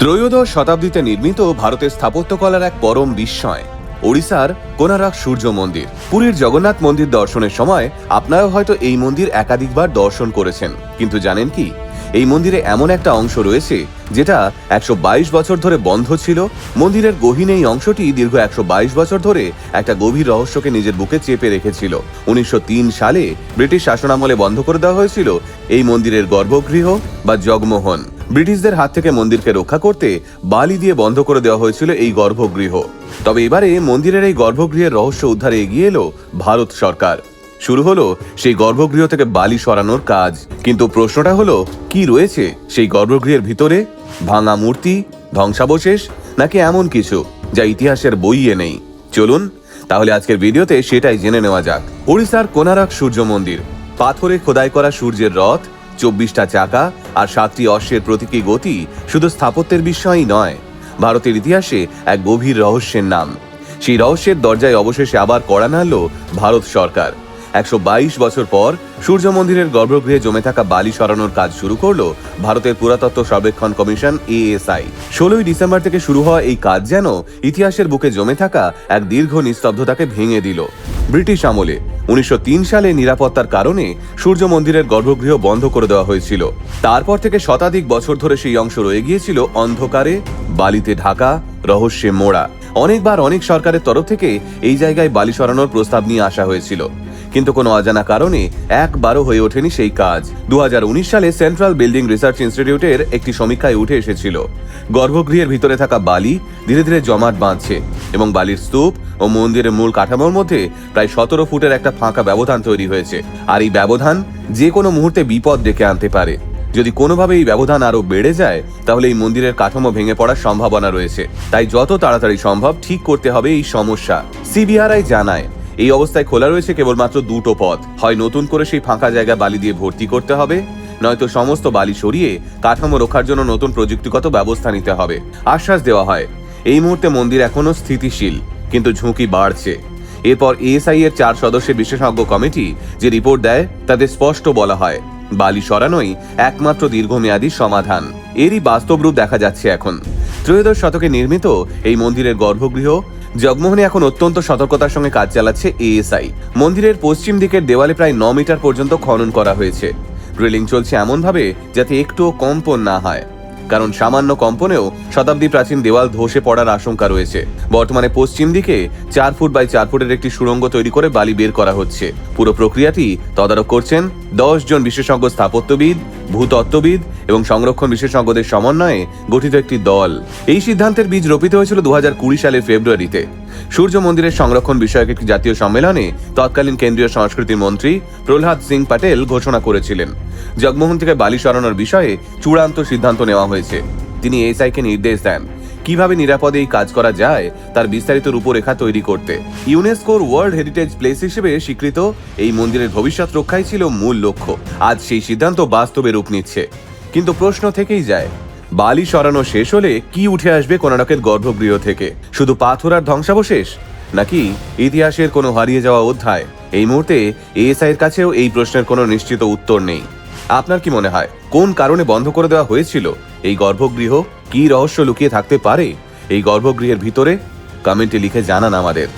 ত্রয়োদশ শতাব্দীতে নির্মিত ভারতের স্থাপত্যকলার এক পরম বিস্ময়। ওড়িশার কোনারক সূর্য মন্দির। পুরীর জগন্নাথ মন্দির দর্শনের সময় আপনারাও হয়তো এই মন্দির একাধিকবার দর্শন করেছেন। কিন্তু জানেন কি? এই মন্দিরে এমন একটা অংশ রয়েছে যেটা একশো বাইশ বছর ধরে বন্ধ ছিল। মন্দিরের গহীন এই অংশটি দীর্ঘ একশো বাইশ বছর ধরে একটা গভীর রহস্যকে নিজের বুকে চেপে রেখেছিল। উনিশশো তিন সালে ব্রিটিশ শাসনামলে বন্ধ করে দেওয়া হয়েছিল এই মন্দিরের গর্ভগৃহ বা জগমোহন। ব্রিটিশদের হাত থেকে মন্দিরকে রক্ষা করতে বালি দিয়ে বন্ধ করে দেওয়া হয়েছিল এই গর্ভগৃহ। তবে এবারে মন্দিরের এই গর্ভগৃহের রহস্য উদ্ধারে এগিয়ে এলো ভারত সরকার। শুরু হলো সেই গর্ভগৃহ থেকে বালি সরানোর কাজ। কিন্তু প্রশ্নটা হলো, কি রয়েছে সেই গর্ভগৃহের ভিতরে? ভাঙা মূর্তি, ধ্বংসাবশেষ, নাকি এমন কিছু যা ইতিহাসের বইয়ে নেই? চলুন, তাহলে আজকের ভিডিওতে সেটাই জেনে নেওয়া যাক। ওড়িশার কোনারক সূর্য মন্দির। পাথরে খোদাই করা সূর্যের রথ চব্বিশটা চাকা আর সাতটি অশ্বের প্রতীকী গতি শুধু স্থাপত্যের বিষয়ই নয়, ভারতের ইতিহাসে এক গভীর রহস্যের নাম। সেই রহস্যের দরজায় অবশেষে আবার কড়া নাড়ল ভারত সরকার। একশো বাইশ বছর পর সূর্য মন্দিরের গর্ভগৃহে জমে থাকা বালি সরানোর কাজ শুরু করল ভারতের পুরাতত্ত্ব সর্বেক্ষণ কমিশন এএসআই। ষোলোই ডিসেম্বর থেকে শুরু হওয়া এই কাজ যেন ইতিহাসের বুকে জমে থাকা এক দীর্ঘ নিস্তব্ধতাকে ভেঙে দিল। ব্রিটিশ আমলে উনিশশো তিন সালে নিরাপত্তার কারণে সূর্য মন্দিরের গর্ভগৃহ বন্ধ করে দেওয়া হয়েছিল। তারপর থেকে শতাধিক বছর ধরে সেই অংশ রয়ে গিয়েছিল অন্ধকারে, বালিতে ঢাকা, রহস্যে মোড়া। অনেকবার অনেক সরকারের তরফ থেকে এই জায়গায় বালি সরানোর প্রস্তাব নিয়ে আসা হয়েছিল। কিন্তু কোনো অজানা কারণে একবারও হয়ে ওঠেনি সেই কাজ। দুহাজার উনিশ সালে সেন্ট্রাল বিল্ডিং রিসার্চ ইনস্টিটিউটের একটি সমীক্ষায় উঠে এসেছিল। গর্ভগৃহের ভিতরে থাকা বালি ধীরে ধীরে জমাট বাঁধছে এবং বালির স্তূপ ও মন্দিরের মূল কাঠামোর মধ্যে প্রায় সতেরো ফুটের একটা ফাঁকা ব্যবধান তৈরি হয়েছে। আর এই ব্যবধান যে কোনো মুহূর্তে বিপদ ডেকে আনতে পারে। যদি কোনোভাবে এই ব্যবধান আরও বেড়ে যায়, তাহলে এই মন্দিরের কাঠামো ভেঙে পড়ার সম্ভাবনা রয়েছে। তাই যত তাড়াতাড়ি সম্ভব ঠিক করতে হবে এই সমস্যা। সিবিআরআই জানায় এই অবস্থায় খোলা রয়েছে কেবলমাত্র দুটো পথ। হয় নতুন করে সেই ফাঁকা জায়গা বালি দিয়ে ভর্তি করতে হবে, নয়তো সমস্ত বালি সরিয়ে কাঠামো রক্ষার জন্য নতুন প্রযুক্তিগত ব্যবস্থা নিতে হবে। আশ্বাস দেওয়া হয়, এই মুহূর্তে মন্দির এখনও স্থিতিশীল, কিন্তু ঝুঁকি বাড়ছে। এরপর এএসআই এর চার সদস্যের বিশেষজ্ঞ কমিটি যে রিপোর্ট দেয়, তাতে স্পষ্ট বলা হয়, বালি সরানোই একমাত্র দীর্ঘমেয়াদী সমাধান। এরই বাস্তব রূপ দেখা যাচ্ছে এখন। ত্রয়োদশ শতকে নির্মিত এই মন্দিরের গর্ভগৃহ জগমোহনে এখন অত্যন্ত সতর্কতার সঙ্গে কাজ চালাচ্ছে এএসআই মন্দিরের পশ্চিম দিকের দেওয়ালে প্রায় ন মিটার পর্যন্ত খনন করা হয়েছে। ড্রিলিং চলছে এমনভাবে যাতে একটুও কম্পন না হয়। কারণ সামান্য কম্পনেও শতাব্দী প্রাচীন দেওয়াল ধসে পড়ার আশঙ্কা রয়েছে। বর্তমানে পশ্চিম দিকে চার ফুট বাই চার ফুটের একটি সুড়ঙ্গ তৈরি করে বালি বের করা হচ্ছে। পুরো প্রক্রিয়াটি তদারক করছেন দশ জন বিশেষজ্ঞ স্থাপত্যবিদ ভূতত্ত্ববিদ এবং সংরক্ষণ বিশেষজ্ঞদের সমন্বয়ে গঠিত একটি দল। এই সিদ্ধান্তের বীজ রোপিত হয়েছিল দু হাজার কুড়ি সালের ফেব্রুয়ারিতে। সূর্য মন্দিরের সংরক্ষণ বিষয়ক একটি জাতীয় সম্মেলনে তৎকালীন কেন্দ্রীয় সংস্কৃতি মন্ত্রী প্রহ্লাদ সিং প্যাটেল ঘোষণা করেছিলেন। জগমোহন থেকে বালি সরানোর বিষয়ে চূড়ান্ত সিদ্ধান্ত নেওয়া হয়েছে। তিনি এসআইকে নির্দেশ দেন। কীভাবে নিরাপদে এই কাজ করা যায় তার বিস্তারিত রূপরেখা তৈরি করতে। ইউনেস্কোর ওয়ার্ল্ড হেরিটেজ প্লেস হিসেবে স্বীকৃত, এই মন্দিরের ভবিষ্যৎ রক্ষাই ছিল মূল লক্ষ্য। আজ সেই সিদ্ধান্ত বাস্তবে রূপ নিচ্ছে। কিন্তু প্রশ্ন থেকেই যায়, বালি সরানো শেষ হলে কি উঠে আসবে কোনারকের গর্ভগৃহ থেকে? শুধু পাথর আর ধ্বংসাবশেষ? নাকি ইতিহাসের কোনো হারিয়ে যাওয়া অধ্যায়? এই মুহূর্তে এএসআই এর কাছেও এই প্রশ্নের কোনো নিশ্চিত উত্তর নেই। আপনার কি মনে হয়, কোন কারণে বন্ধ করে দেওয়া হয়েছিল? এই গর্ভগৃহ? কি রহস্য লুকিয়ে থাকতে পারে? এই গর্ভগৃহের ভিতরে? কমেন্টে লিখে জানান আমাদের।